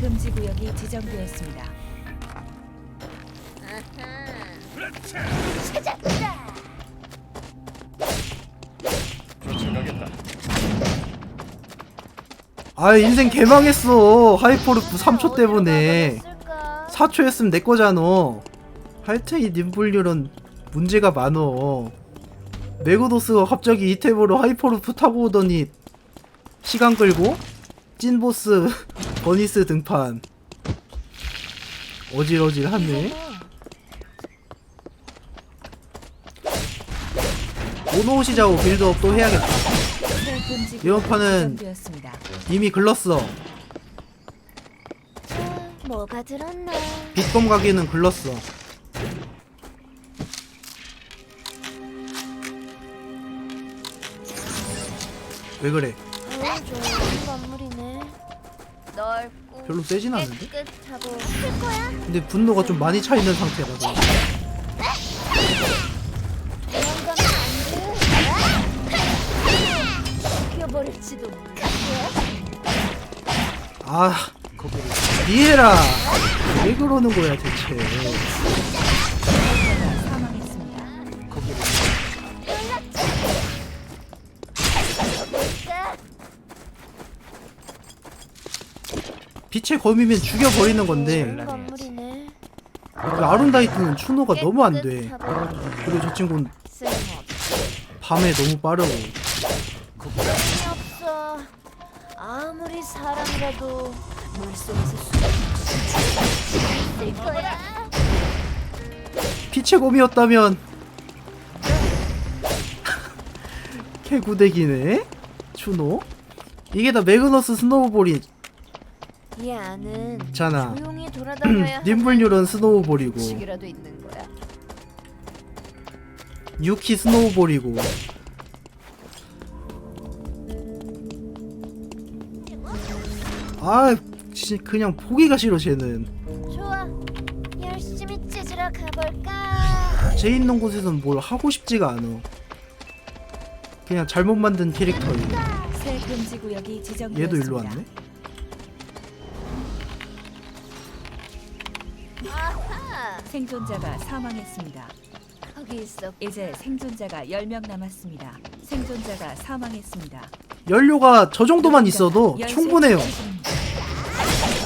금지 구역이 지정되었습니다. 쫓아가겠다. 아 인생 개망했어 하이퍼루프 3초 때문에 4초 했으면 내 거잖아 하여튼 이 님블률은 문제가 많어 메고도스가 갑자기 이 탭으로 하이퍼루프 타고 오더니 시간 끌고 찐보스 버니스 등판 어질어질하네 오노오시자고 빌드업 또 해야겠다 이번 판은. 이미 글렀어 뭐가 들었나? 빗검 가기는 글렀어. 왜 그래? 별로 세진? 깨끗하고 거야? 근데 분노가 좀 많이 차 있는 상태라서. 도망가면 안 돼. 죽여버릴지도 몰라. 아, 이해라. 왜 그러는 거야 대체? 빛의 검이면 죽여버리는 건데 좋은 건물이네. 그 아룬다이트는 추노가 너무 안 돼. 깨끗하고 그리고 저 친구는 쓸모없어. 밤에 너무 빠르고. 없어. 아무리 사람이라도 물속에서 수쓸 거야. 빛의 검이었다면 개구대기네 추노 이게 다 매그너스 스노우볼이 이 안은 있잖아 조용히 돌아다녀야 님블률은 스노우볼이고 식이라도 있는 거야. 유키 스노우볼이고 아 진- 그냥 보기가 싫어 쟤는 좋아. 열심히 찢으러 가볼까? 쟤 있는 곳에선 뭘 하고 싶지가 않아 그냥 잘못 만든 캐릭터이 새 금지 구역이 지정되었습니다. 얘도 일로 왔네 생존자가 사망했습니다. 거기 있어. 이제 생존자가 10명 남았습니다. 생존자가 사망했습니다. 연료가 저 정도만 있어도 연쇄 충분해요 처치 중입니다.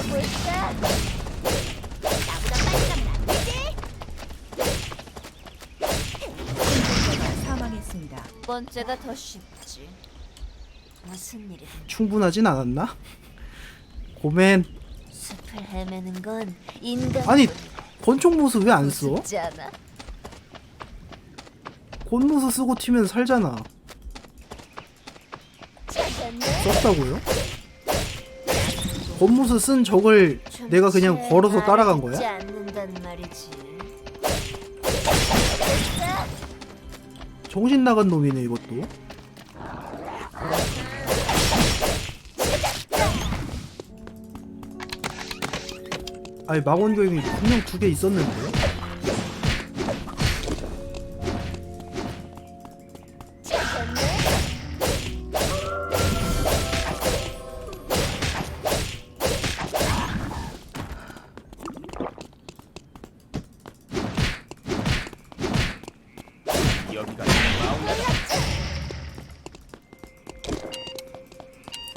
볼까? 나보다 빨리 가면 안 되지? 생존자가 사망했습니다. 두 번째가 더 쉽지. 무슨 일이든 충분하진 않았나? 고맨 숲을 헤매는 건 인간. 아니 권총 무스 왜안 써? 권무스 쓰고 튀면 살잖아. 썼다고요? 권무스 쓴 적을 내가 그냥 걸어서 따라간 거야? 정신 나간 놈이네 이것도 아니 망원경이 분명 두 개 있었는데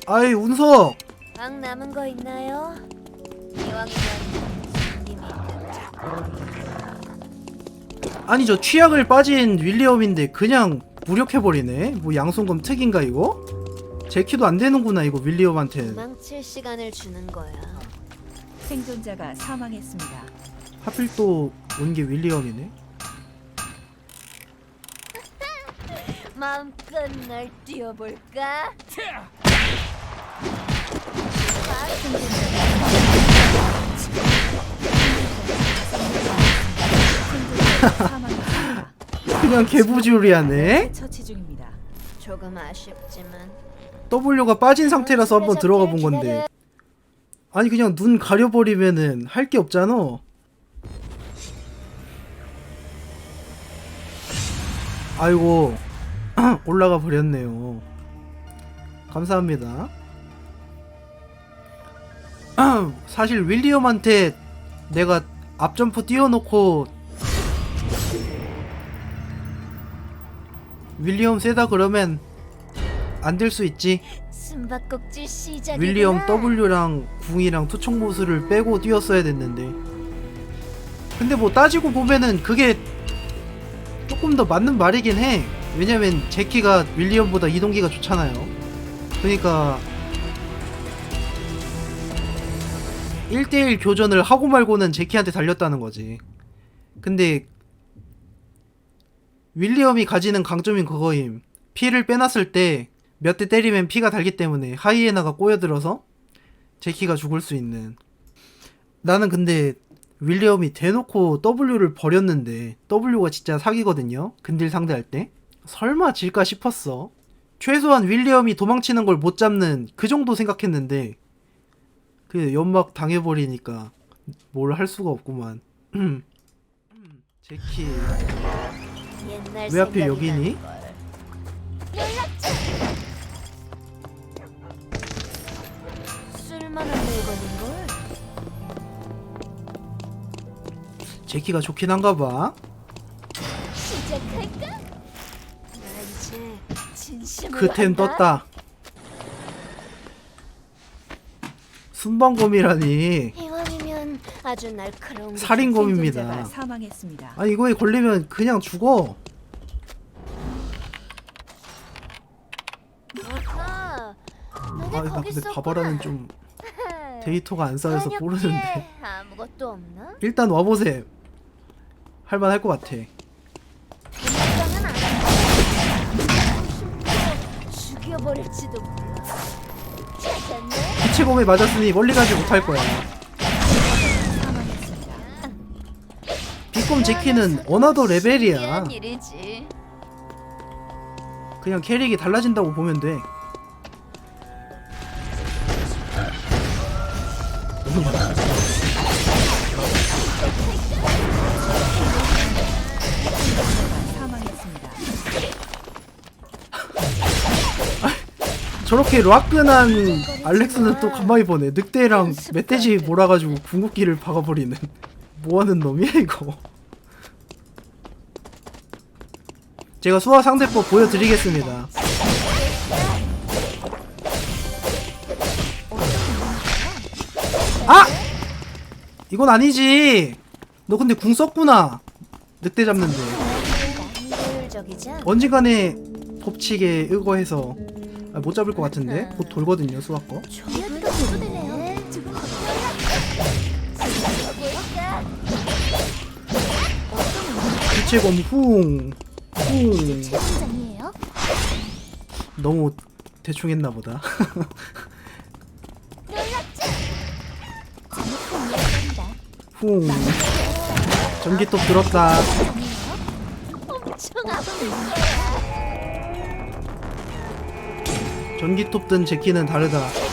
아이 운석 방 남은 거 있나요? 이왕이면 아니 저 취약을 빠진 윌리엄인데 그냥 무력해버리네 뭐 양손검 특인가 이거? 제 키도 안 되는구나 이거 윌리엄한텐 망칠 시간을 주는 거야. 생존자가 사망했습니다. 하필 또 온 게 윌리엄이네 마음껏 날 뛰어볼까? 생존자가 그냥 개부지우리하네. 처치 중입니다. 조금 아쉽지만. W가 빠진 상태라서 한번 들어가 본 건데. 아니 그냥 눈 가려버리면은 할 게 없잖아. 아이고 올라가 버렸네요. 감사합니다. 사실 윌리엄한테 내가 앞점프 띄워놓고 윌리엄 세다 그러면 안 될 수 있지. 숨바꼭질 시작이구나. 윌리엄 W랑 궁이랑 투척 모수를 빼고 뛰었어야 됐는데. 근데 뭐 따지고 보면은 그게 조금 더 맞는 말이긴 해. 왜냐면 제키가 윌리엄보다 이동기가 좋잖아요. 그러니까 1대1 교전을 하고 말고는 제키한테 달렸다는 거지. 근데 윌리엄이 가지는 강점인 그거임. 피를 빼놨을 때 몇 대 때리면 피가 달기 때문에 하이에나가 꼬여들어서 제키가 죽을 수 있는. 나는 근데 윌리엄이 대놓고 W를 버렸는데 W가 진짜 사기거든요. 근딜 상대할 때. 설마 질까 싶었어. 최소한 윌리엄이 도망치는 걸 못 잡는 그 정도 생각했는데 그 연막 당해버리니까 뭘 할 수가 없구만. 제키 옛날 왜 하필 생각이 여기니? 나는걸. 쓸만한 물건인걸? 제키가 좋긴 한가 봐. 시작할까? 나 이제 진심으로 그템 한다. 떴다. 순방검이라니. 아주 날카로운. 생존자가 사망했습니다. 아 이거에 걸리면 그냥 죽어. 너네 아나 거기 근데 있었구나. 바바라는 좀 데이터가 안 쌓여서 저녁 모르는데. 아무것도 없나? 일단 와보세. 할만할 것 같아. 안. 죽여버릴지도 몰라. 찾았네. 기체검에 맞았으니 멀리 가지 못할 거야. 비꼼 제키는 어나더 레벨이야. 일이지. 그냥 캐릭이 달라진다고 보면 돼. 사망했습니다. 저렇게 락근한 알렉스는 또 가만히 보네. 늑대랑 멧돼지 몰아가지고 궁극기를 박아버리는. 뭐하는 놈이야 이거. 제가 수화 상대법 보여드리겠습니다. 아! 이건 아니지. 너 근데 궁 썼구나. 늑대 잡는데. 언젠간에 법칙에 의거해서 아, 못 잡을 것 같은데 곧 돌거든요 수학 거. 쿵 쿵. 최선장이에요? 너무 대충 했나 보다. 잘못한 이야기입니다. 쿵. 전기톱 들었다. 엄청 아픈 전기톱 든 제키는 다르다.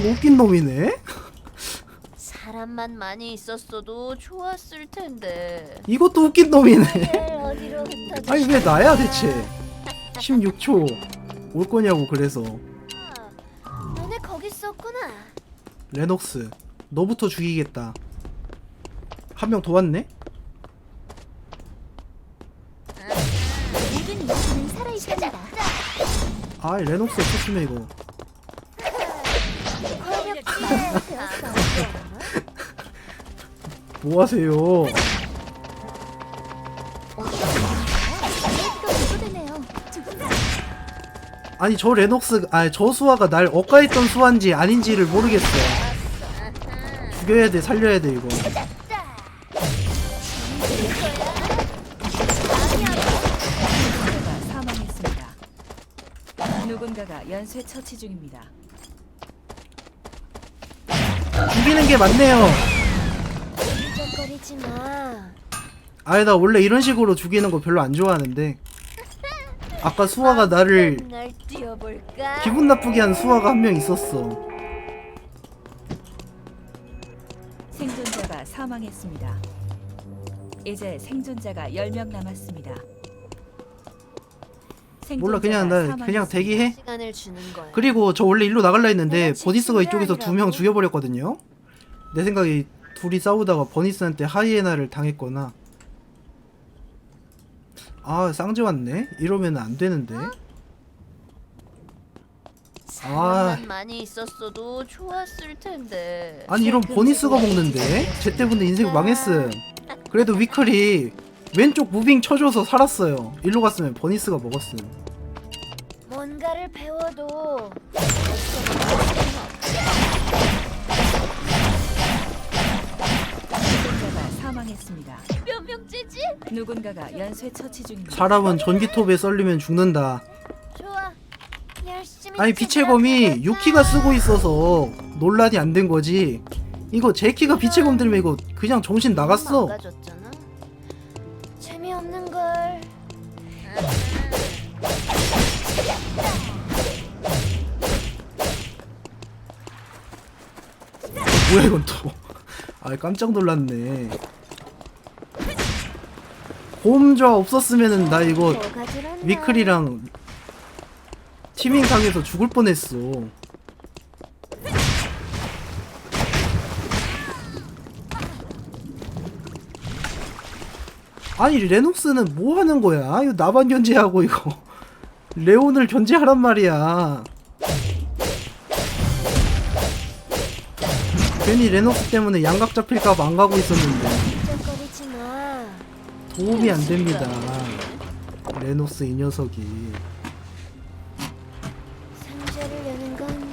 이거 웃긴 놈이네. 사람만 많이 있었어도 좋았을 텐데. 이것도 웃긴 놈이네. 어디로 흩어져? 아니 왜 나야 대체? 16초 올 거냐고 그래서 너네 거기 있었구나. 레녹스 너부터 죽이겠다. 한 명 더 왔네? 모든 이야기는 살아있단다. 아 레녹스 없었으면 이거 뭐 하세요? 아니 저 레녹스 아니 저 수아가 날 억가했던 수아인지 아닌지를 모르겠어. 죽여야 돼 살려야 돼 이거. 사망했습니다. 누군가가 연쇄 처치 중입니다. 죽이는 게 맞네요. 거리지 마. 아니 나 원래 이런 식으로 죽이는 거 별로 안 좋아하는데 아까 수아가 나를 아, 기분 나쁘게 한 수아가 한 명 있었어 생존자가 사망했습니다. 이제 생존자가 10명 남았습니다. 몰라 그냥 나 그냥 대기해 시간을 주는 거야. 그리고 저 원래 일로 나갈라 했는데 보디스가 이쪽에서 두 명 죽여버렸거든요 내 생각에 둘이 싸우다가 버니스한테 하이에나를 당했거나. 아 쌍지 왔네? 이러면 안 되는데. 사람만 많이 있었어도 좋았을 텐데. 아니 이런 버니스가 먹는데? 쟤 때문에 인생 망했음. 그래도 위클이 왼쪽 무빙 쳐줘서 살았어요. 일로 갔으면 버니스가 먹었음. 뭔가를 배워도 사망했습니다. 몇 명째지? 누군가가 연쇄 처치 중입니다. 사람은 전기톱에 썰리면 죽는다 좋아. 열심히. 아니 빛의 검이 유키가 쓰고 있어서 논란이 안 된 거지 이거 제키가 빛의 검 들면 이거 그냥 정신 나갔어 망가졌잖아. 재미없는 걸. 뭐야 이건 또. 아 깜짝 놀랐네. 곰좌 없었으면은 나 이거 들었나? 위클이랑 티밍 당해서 죽을 뻔했어. 아니 레녹스는 뭐 하는 거야? 이거 나만 견제하고 이거 레온을 견제하란 말이야. 괜히 레녹스 때문에 양각 잡힐까봐 안 가고 있었는데. 도움이 안 됩니다. 레녹스 이 녀석이. 상자를 여는 건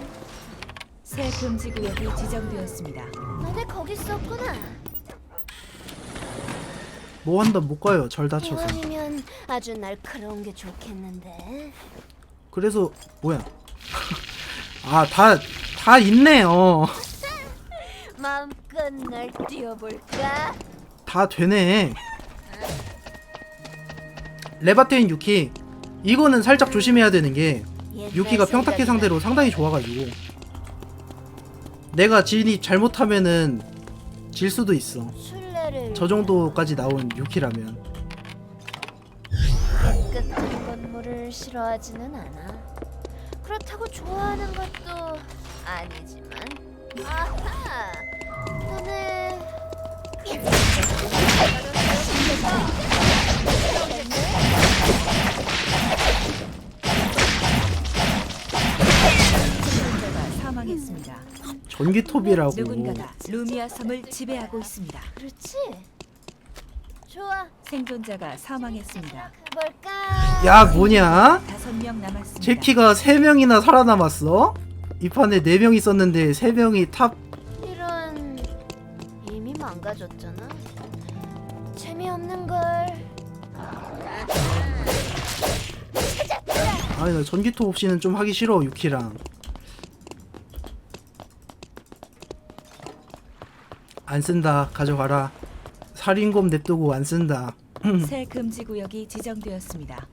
새 금지 구역이 지정되었습니다. 너네 거기 있었구나. 뭐 한다 못 가요. 절 다쳐서. 이왕이면 아주 날카로운 게 좋겠는데. 그래서 뭐야? 아 다 다 있네. 어. 마음껏 날 뛰어볼까? 다 되네. 레바테인 유키. 이거는 살짝 조심해야 되는 게 유키가 평타키 상대로 상당히 좋아가지고 내가 진입 잘못하면은 질 수도 있어. 저 정도까지 나온 유키라면. 깨끗한 건물을 싫어하지는 않아. 그렇다고 좋아하는 것도 아니지만. 아하, 너네 사망했습니다. 전기톱이라고. 누군가가 루미아 섬을 지배하고 있습니다. 그렇지. 좋아, 생존자가 사망했습니다. 볼까? 야 뭐냐? 다섯 명 남았습니다. 제키가 3명이나 살아남았어? 이 판에 4명 있었는데 3명이 탑 이런 이미 망가졌잖아. 재미없는 걸. 아니 나 전기톱 없이는 좀 하기 싫어 유키랑 안 쓴다. 가져가라. 살인검 냅두고 안 쓴다. 새 금지 구역이 지정되었습니다.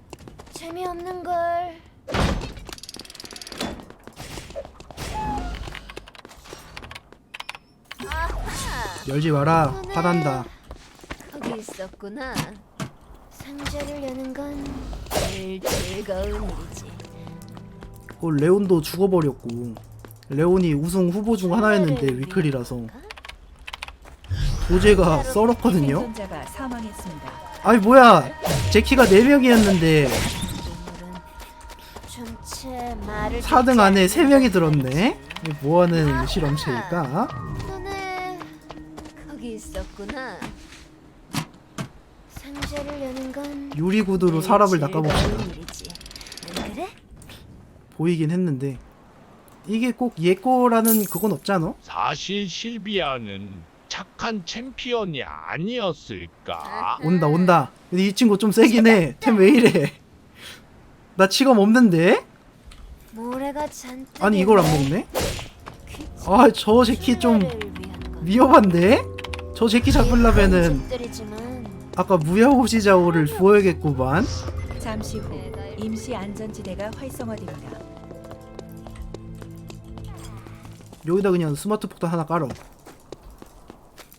재미없는 걸. 아하, 열지 마라. 화난다. 거기 있었구나. 상자를 여는 건 제일 즐거운 일이지. 어, 레온도 죽어버렸고. 레온이 우승 후보 중 하나였는데 위클이라서 도제가 썰었거든요 생존자가 사망했습니다. 아니 뭐야 제키가 4명이었는데 동물은 전체 말을 4등 듣지 안에 않는 3명이 것도 들었네 이게 뭐하는 실험체일까 너네 거기 있었구나. 상자를 여는 건 유리구두로 사람을 낚아봅시다 일이지. 안 그래? 보이긴 했는데 이게 꼭 얘 거라는 그건 없잖아 사실 실비아는 착한 챔피언이 아니었을까? 온다 온다 근데 이 친구 좀 세긴 해 템 왜 이래 나 치검 없는데? 모래가 잔뜩 아니 이걸 안. 먹네? 아저 제키 좀 위험한데? 저 제키 잡으려면은 아까 무야호시자오를 주어야겠구만 잠시 후 임시 안전지대가 활성화됩니다. 여기다 그냥 스마트 폭탄 하나 깔어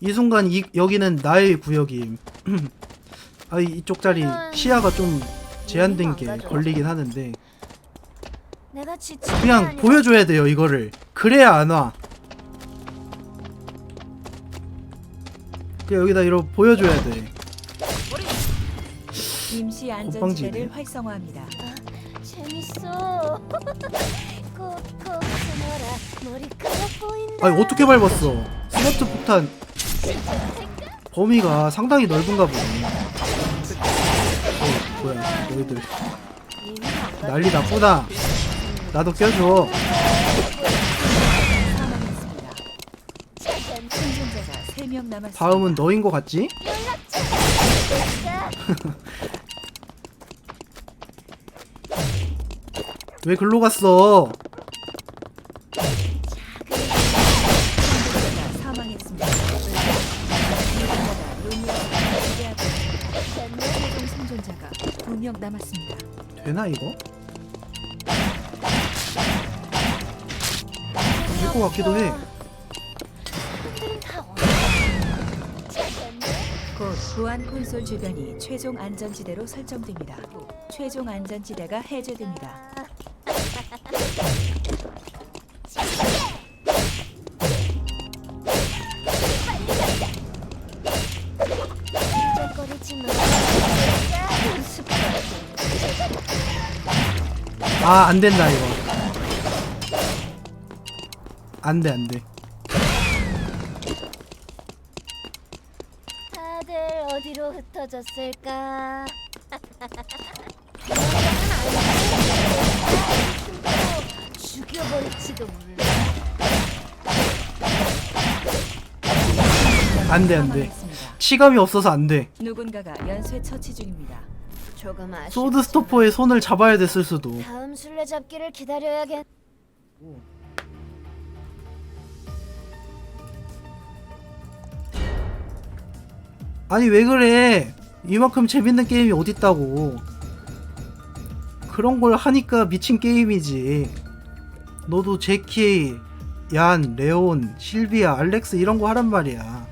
이 순간 이, 여기는 나의 구역임. 아 이- 이쪽 자리 시야가 좀 제한된 게 걸리긴 하는데 그냥 보여줘야 돼요 이거를. 그래야 안 와. 그냥 여기다 이러 보여줘야 돼. 임시. 안전지대를 활성화합니다. 재밌어. 꼭 꼭 숨어라. 머리카락 보인다. 아니 어떻게 밟았어? 스마트 폭탄 범위가 상당히 넓은가 보네. 어, 뭐야 너희들 난리 났구나. 나도 껴줘. 사망했습니다. 잠깐 생존자가 3명 남았습니다. 다음은 너인 것 같지? 왜 글로 갔어? 명 남았습니다. 되나 이거? 될 것 같기도 해. 곧 보안 콘솔 주변이 최종 안전지대로 설정됩니다. 최종 안전지대가 해제됩니다. 아, 안 된다, 이거. 안 돼, 안 돼. 다들 어디로 흩어졌을까? 죽여버릴지도 몰라. 안 돼, 안 돼. 사망했습니다. 치감이 없어서 안 돼. 누군가가 연쇄 처치 중입니다. 조금 아쉽. 소드 스토퍼의 손을 잡아야 됐을 수도. 다음 술래잡기를 기다려야겠. 아니, 왜 그래? 이만큼 재밌는 게임이 어딨다고. 그런 걸 하니까 미친 게임이지. 너도 제키, 얀, 레온, 실비아, 알렉스 이런 거 하란 말이야.